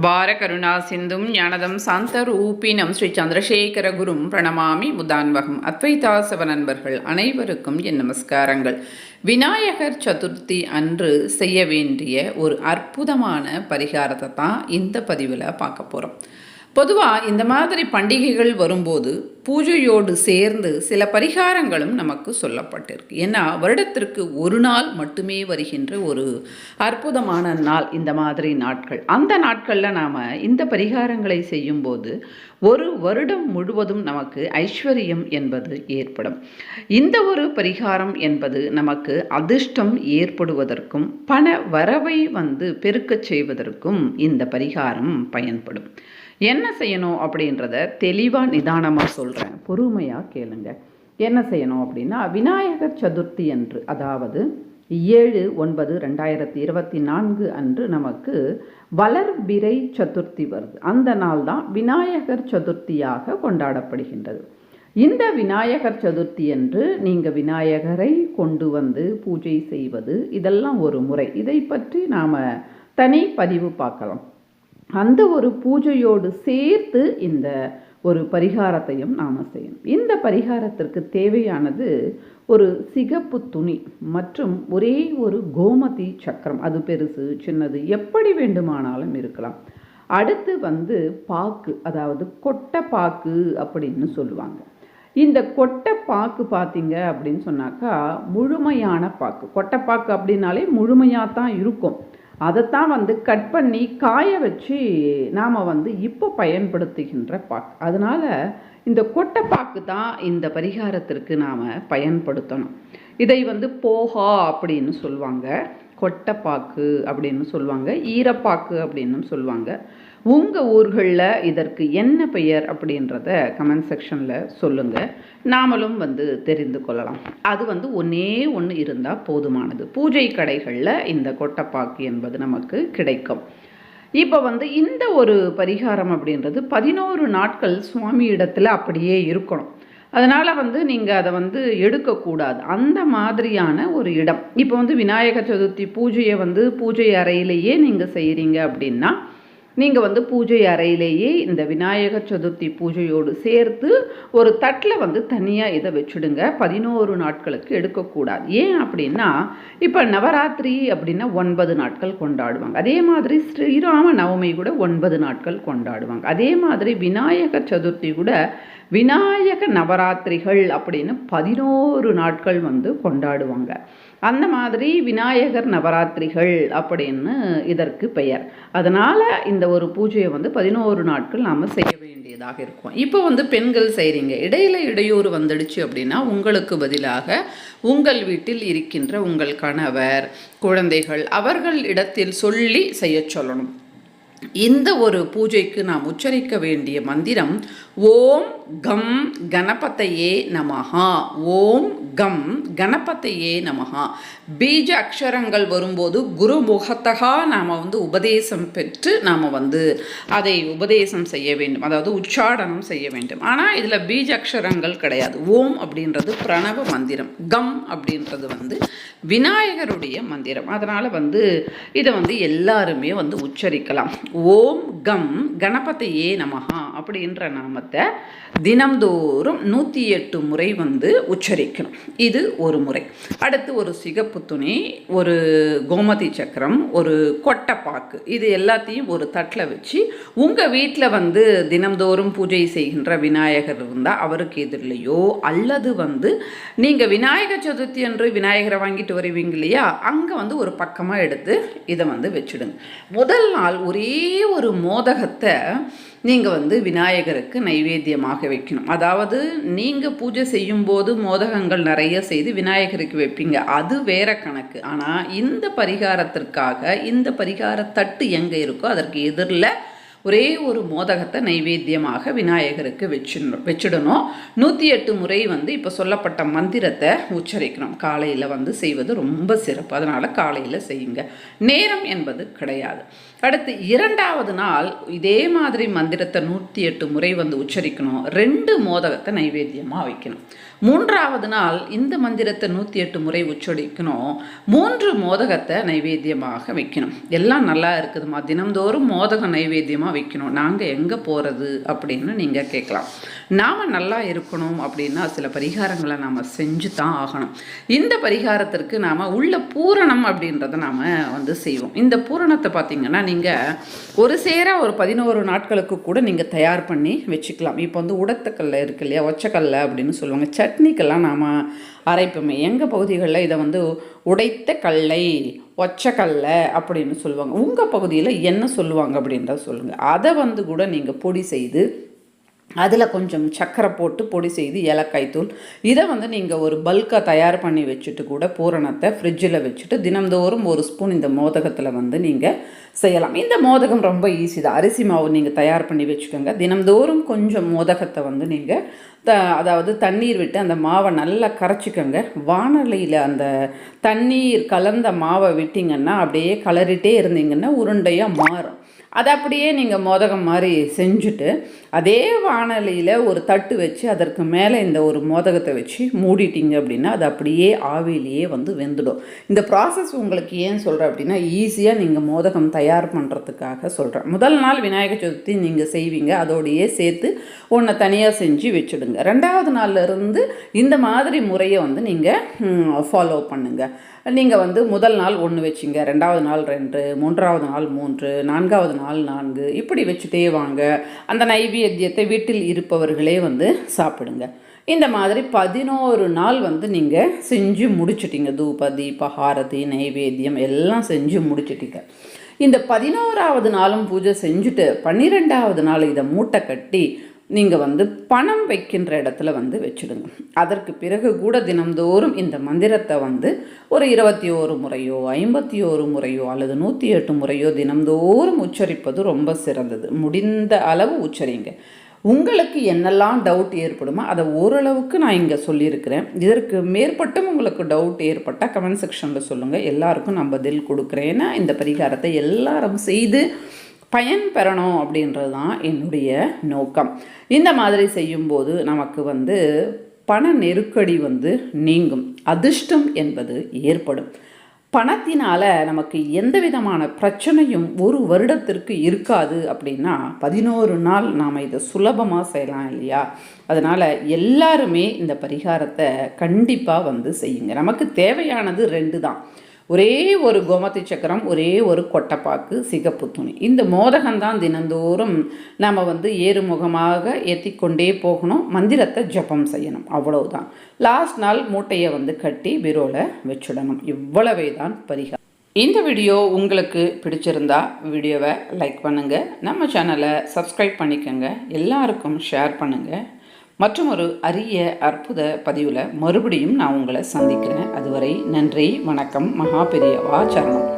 வார கருணா சிந்தும் ஞானதம் சாந்த ரூபினம் ஸ்ரீ சந்திரசேகர குரும் பிரணமாமி முதான்வகம் அத்வைதாசவ நண்பர்கள் அனைவருக்கும் என் நமஸ்காரங்கள். விநாயகர் சதுர்த்தி அன்று செய்ய வேண்டிய ஒரு அற்புதமான பரிகாரத்தை தான் இந்த பதிவில் பார்க்க போகிறோம் பொதுவாக இந்த மாதிரி பண்டிகைகள் வரும்போது பூஜையோடு சேர்ந்து சில பரிகாரங்களும் நமக்கு சொல்லப்பட்டிருக்கு. ஏன்னா வருடத்திற்கு ஒரு நாள் மட்டுமே வருகின்ற ஒரு அற்புதமான நாள் இந்த மாதிரி நாட்கள். அந்த நாட்களில் நாம் இந்த பரிகாரங்களை செய்யும்போது ஒரு வருடம் முழுவதும் நமக்கு ஐஸ்வர்யம் என்பது ஏற்படும். இந்த ஒரு பரிகாரம் என்பது நமக்கு அதிர்ஷ்டம் ஏற்படுவதற்கும் பண வரவை வந்து பெருக்கச் செய்வதற்கும் இந்த பரிகாரம் பயன்படும். என்ன செய்யணும் அப்படின்றத தெளிவாக நிதானமாக சொல்கிறேன் பொறுமையாக கேளுங்க. என்ன செய்யணும் அப்படின்னா விநாயகர் சதுர்த்தி அன்று அதாவது ஏழு ஒன்பது ரெண்டாயிரத்தி இருபத்தி நான்கு அன்று நமக்கு வளர்பிறை சதுர்த்தி வருது. அந்த நாள் தான் விநாயகர் சதுர்த்தியாக கொண்டாடப்படுகின்றது. இந்த விநாயகர் சதுர்த்தி அன்று நீங்கள் விநாயகரை கொண்டு வந்து பூஜை செய்வது இதெல்லாம் ஒரு முறை. இதை பற்றி நாம் தனி பதிவு பார்க்கலாம். அந்த ஒரு பூஜையோடு சேர்த்து இந்த ஒரு பரிகாரத்தையும் நாம் செய்யணும். இந்த பரிகாரத்திற்கு தேவையானது ஒரு சிகப்பு துணி மற்றும் ஒரே ஒரு கோமதி சக்கரம். அது பெருசு சின்னது எப்படி வேண்டுமானாலும் இருக்கலாம். அடுத்து வந்து பாக்கு அதாவது கொட்டை பாக்கு அப்படின்னு சொல்லுவாங்க. இந்த கொட்டை பாக்கு பார்த்தீங்க அப்படின்னு சொன்னாக்கா முழுமையான பாக்கு. கொட்டைப்பாக்கு அப்படின்னாலே முழுமையாக தான் இருக்கும். அதைத்தான் வந்து கட் பண்ணி காய வச்சு நாம் வந்து இப்போ பயன்படுத்துகின்ற பாக்கு. அதனால் இந்த கொட்டைப்பாக்கு தான் இந்த பரிகாரத்திற்கு நாம் பயன்படுத்தணும். இதை வந்து போகா அப்படின்னு சொல்லுவாங்க. கொட்டைப்பாக்கு அப்படின்னு சொல்லுவாங்க ஈரப்பாக்கு அப்படின்னு சொல்லுவாங்க. உங்கள் ஊர்களில் இதற்கு என்ன பெயர் அப்படின்றத கமெண்ட் செக்ஷனில் சொல்லுங்கள் நாமளும் வந்து தெரிந்து கொள்ளலாம். அது வந்து ஒன்றே ஒன்று இருந்தால் போதுமானது. பூஜை கடைகளில் இந்த கொட்டைப்பாக்கு என்பது நமக்கு கிடைக்கும். இப்போ வந்து இந்த ஒரு பரிகாரம் அப்படின்றது பதினோரு நாட்கள் சுவாமி இடத்துல அப்படியே இருக்கணும். அதனால் வந்து நீங்கள் அதை வந்து எடுக்கக்கூடாது. அந்த மாதிரியான ஒரு இடம். இப்போ வந்து விநாயகர் சதுர்த்தி பூஜையை வந்து பூஜை அறையிலேயே நீங்கள் செய்கிறீங்க அப்படின்னா நீங்கள் வந்து பூஜை அறையிலேயே இந்த விநாயகர் சதுர்த்தி பூஜையோடு சேர்த்து ஒரு தட்டில் வந்து தனியாக இதை வச்சுடுங்க. பதினோரு நாட்களுக்கு எடுக்கக்கூடாது. ஏன் அப்படின்னா இப்போ நவராத்திரி அப்படின்னா ஒன்பது நாட்கள் கொண்டாடுவாங்க. அதே மாதிரி ஸ்ரீராம நவமி கூட ஒன்பது நாட்கள் கொண்டாடுவாங்க. அதே மாதிரி விநாயகர் சதுர்த்தி கூட விநாயக நவராத்திரிகள் அப்படின்னு பதினோரு நாட்கள் வந்து கொண்டாடுவாங்க. அந்த மாதிரி விநாயகர் நவராத்திரிகள் அப்படின்னு இதற்கு பெயர். அதனால் இந்த ஒரு பூஜையை வந்து பதினோரு நாட்கள் நாம் செய்ய வேண்டியதாக இருக்கும். இப்போ வந்து பெண்கள் செய்கிறீங்க இடையில இடையூறு வந்துடுச்சு அப்படின்னா உங்களுக்கு பதிலாக உங்கள் வீட்டில் இருக்கின்ற உங்கள் கணவர் குழந்தைகள் அவர்கள் இடத்தில் சொல்லி செய்ய சொல்லணும். இந்த ஒரு பூஜைக்கு நாம் உச்சரிக்க வேண்டிய மந்திரம் ஓம் கம் கணபத்தையே நமஹா ஓம் கம் கணபத்தையே நமஹா. பீஜ அக்ஷரங்கள் வரும்போது குரு முகத்தகா நாம் வந்து உபதேசம் பெற்று நாம் வந்து அதை உபதேசம் செய்ய வேண்டும். அதாவது உச்சாடனம் செய்ய வேண்டும். ஆனால் இதில் பீஜ அக்ஷரங்கள் கிடையாது. ஓம் அப்படின்றது பிரணவ மந்திரம். கம் அப்படின்றது வந்து விநாயகருடைய மந்திரம். அதனால் வந்து இதை வந்து எல்லாருமே வந்து உச்சரிக்கலாம். ஓம் கம் கணபதியே நமஹா அப்படின்ற நாமத்தை தினம்தோறும் நூற்றி எட்டு முறை வந்து உச்சரிக்கணும். இது ஒரு முறை. அடுத்து ஒரு சிகப்பு துணி ஒரு கோமதி சக்கரம் ஒரு கொட்டைப்பாக்கு. இது எல்லாத்தையும் ஒரு தட்டில் வச்சு உங்கள் வீட்டில் வந்து தினம்தோறும் பூஜை செய்கின்ற விநாயகர் இருந்தால் அவருக்கு எதிரிலையோ அல்லது வந்து நீங்கள் விநாயகர் சதுர்த்தி என்று விநாயகரை வாங்கிட்டு வருவீங்க இல்லையா? அங்கே வந்து ஒரு பக்கமாக எடுத்து இதை வந்து வச்சுடுங்க. முதல் நாள் ஒரே ஒரு மோதகத்தை நீங்கள் வந்து விநாயகருக்கு நைவேத்தியமாக வைக்கணும். அதாவது நீங்கள் பூஜை செய்யும்போது மோதகங்கள் நிறைய செய்து விநாயகருக்கு வைப்பீங்க. அது வேற கணக்கு. ஆனால் இந்த பரிகாரத்திற்காக இந்த பரிகார தட்டு எங்கே இருக்கோ அதற்கு எதிரில் ஒரே ஒரு மோதகத்தை நைவேத்தியமாக விநாயகருக்கு வச்சிடணும் வச்சிடணும். நூற்றி எட்டு முறை வந்து இப்போ சொல்லப்பட்ட மந்திரத்தை உச்சரிக்கணும். காலையில் வந்து செய்வது ரொம்ப சிறப்பு. அதனால் காலையில் செய்யுங்க. நேரம் என்பது கிடையாது. அடுத்து இரண்டாவது நாள் இதே மாதிரி மந்திரத்தை நூற்றி எட்டு முறை வந்து உச்சரிக்கணும். ரெண்டு மோதகத்தை நைவேத்தியமாக வைக்கணும். மூன்றாவது நாள் இந்த மந்திரத்தை நூற்றி எட்டு முறை உச்சரிக்கணும். மூன்று மோதகத்தை நைவேத்தியமாக வைக்கணும். எல்லாம் நல்லா இருக்குதுமா தினம்தோறும் மோதகம் நைவேத்தியமாக வைக்கணும். நாங்கள் எங்கே போகிறது அப்படின்னு நீங்கள் கேட்கலாம். நாம் நல்லா இருக்கணும் அப்படின்னா சில பரிகாரங்களை நாம் செஞ்சு தான் ஆகணும். இந்த பரிகாரத்திற்கு நாம் உள்ள பூரணம் அப்படின்றத நாம் வந்து செய்வோம். இந்த பூரணத்தை பார்த்திங்கன்னா நீங்கள் ஒரு சேர ஒரு பதினோரு நாட்களுக்கு கூட நீங்கள் தயார் பண்ணி வச்சுக்கலாம். இப்போ வந்து உடத்தக்கல்ல இருக்கு இல்லையா? ஒச்சக்கல்ல அப்படின்னு சொல்லுவாங்க. சட்னிக்கெல்லாம் நாம் அரைப்புமே. எங்கள் பகுதிகளில் இதை வந்து உடைத்த கல்லை ஒச்சக்கல்லை அப்படின்னு சொல்லுவாங்க. உங்கள் பகுதியில் என்ன சொல்லுவாங்க அப்படின்றத சொல்லுங்கள் அதை வந்து கூட நீங்கள் பொடி செய்து அதில் கொஞ்சம் சக்கரை போட்டு பொடி செய்து ஏலக்காய் தூள் இதை வந்து நீங்கள் ஒரு பல்காக தயார் பண்ணி வச்சுட்டு கூட பூரணத்தை ஃப்ரிட்ஜில் வச்சுட்டு தினம்தோறும் ஒரு ஸ்பூன் இந்த மோதகத்தில் வந்து நீங்கள் செய்யலாம். இந்த மோதகம் ரொம்ப ஈஸி தான். அரிசி மாவு நீங்கள் தயார் பண்ணி வச்சுக்கோங்க. தினம்தோறும் கொஞ்சம் மோதகத்தை வந்து நீங்கள் த அதாவது தண்ணீர் விட்டு அந்த மாவை நல்லா கரைச்சிக்கோங்க. வானொலியில் அந்த தண்ணீர் கலந்த மாவை விட்டிங்கன்னா அப்படியே கலரிட்டே இருந்தீங்கன்னா உருண்டையாக மாறும். அதை அப்படியே நீங்கள் மோதகம் மாதிரி செஞ்சுட்டு அதே வானொலியில் ஒரு தட்டு வச்சு அதற்கு மேலே இந்த ஒரு மோதகத்தை வச்சு மூடிட்டீங்க அப்படின்னா அது அப்படியே ஆவிலேயே வந்து வெந்துடும். இந்த ப்ராசஸ் உங்களுக்கு ஏன் சொல்கிறேன் அப்படின்னா ஈஸியாக நீங்கள் மோதகம் தயார் பண்ணுறதுக்காக சொல்கிறேன் முதல் நாள் விநாயகர் சதுர்த்தி நீங்கள் செய்வீங்க. அதோடையே சேர்த்து ஒன்றை தனியாக செஞ்சு வச்சுடுங்க. ரெண்டாவது நாள்லேருந்து இருந்து இந்த மாதிரி முறையை வந்து நீங்கள் ஃபாலோ பண்ணுங்கள் நீங்கள் வந்து முதல் நாள் ஒன்று வச்சிங்க. ரெண்டாவது நாள் ரெண்டு மூன்றாவது நாள் மூன்று நான்காவது நாள் நான்கு இப்படி வச்சுட்டே வாங்க. அந்த நைவேத்தியத்தை வீட்டில் இருப்பவர்களே வந்து சாப்பிடுங்க. இந்த மாதிரி பதினோரு நாள் வந்து நீங்கள் செஞ்சு முடிச்சிட்டிங்க. தூப தீப ஹாரதி நைவேத்தியம் எல்லாம் செஞ்சு முடிச்சிட்டிங்க. இந்த பதினோராவது நாளும் பூஜை செஞ்சுட்டு பன்னிரெண்டாவது நாள் இதை மூட்டை கட்டி நீங்கள் வந்து பணம் வைக்கின்ற இடத்துல வந்து வச்சுடுங்க. அதற்கு பிறகு கூட தினம்தோறும் இந்த மந்திரத்தை வந்து ஒரு இருபத்தி ஓரு முறையோ ஐம்பத்தி ஓரு முறையோ அல்லது நூற்றி எட்டு முறையோ தினம்தோறும் உச்சரிப்பது ரொம்ப சிறந்தது. முடிந்த அளவு உச்சரிங்க. உங்களுக்கு என்னெல்லாம் டவுட் ஏற்படுமோ அதை ஓரளவுக்கு நான் இங்கே சொல்லியிருக்கிறேன். இதற்கு மேற்பட்டும் உங்களுக்கு டவுட் ஏற்பட்டால் கமெண்ட் செக்ஷனில் சொல்லுங்கள் எல்லாருக்கும் நான் பதில் கொடுக்குறேன்னா இந்த பரிகாரத்தை எல்லாரும் செய்து பயன் பெறணும் அப்படின்றது தான் என்னுடைய நோக்கம். இந்த மாதிரி செய்யும்போது நமக்கு வந்து பண நெருக்கடி வந்து நீங்கும். அதிர்ஷ்டம் என்பது ஏற்படும். பணத்தினால் நமக்கு எந்த விதமான பிரச்சனையும் ஒரு வருடத்திற்கு இருக்காது அப்படின்னா பதினோரு நாள் நாம் இதை சுலபமாக செய்யலாம் இல்லையா? அதனால் எல்லாருமே இந்த பரிகாரத்தை கண்டிப்பாக வந்து செய்யுங்க. நமக்கு தேவையானது ரெண்டு தான். ஒரே ஒரு கோமதி சக்கரம் ஒரே ஒரு கொட்டைப்பாக்கு சிகப்பு துணி. இந்த மோதகம்தான் தினந்தோறும் நம்ம வந்து ஏறுமுகமாக ஏற்றிக்கொண்டே போகணும். மந்திரத்தை ஜபம் செய்யணும். அவ்வளவுதான். லாஸ்ட் நாள் மூட்டையை வந்து கட்டி பீரோவில் வச்சுடணும். இவ்வளவே தான் பரிகாரம். இந்த வீடியோ உங்களுக்கு பிடிச்சிருந்தா வீடியோவை லைக் பண்ணுங்கள் நம்ம சேனலை சப்ஸ்கிரைப் பண்ணிக்கோங்க. எல்லாருக்கும் ஷேர் பண்ணுங்கள் மற்றும் ஒரு அரிய அற்புத பதிவில் மறுபடியும் நான் உங்களை சந்திக்கிறேன். அதுவரை நன்றி வணக்கம் மகா பெரியவா சரணம்.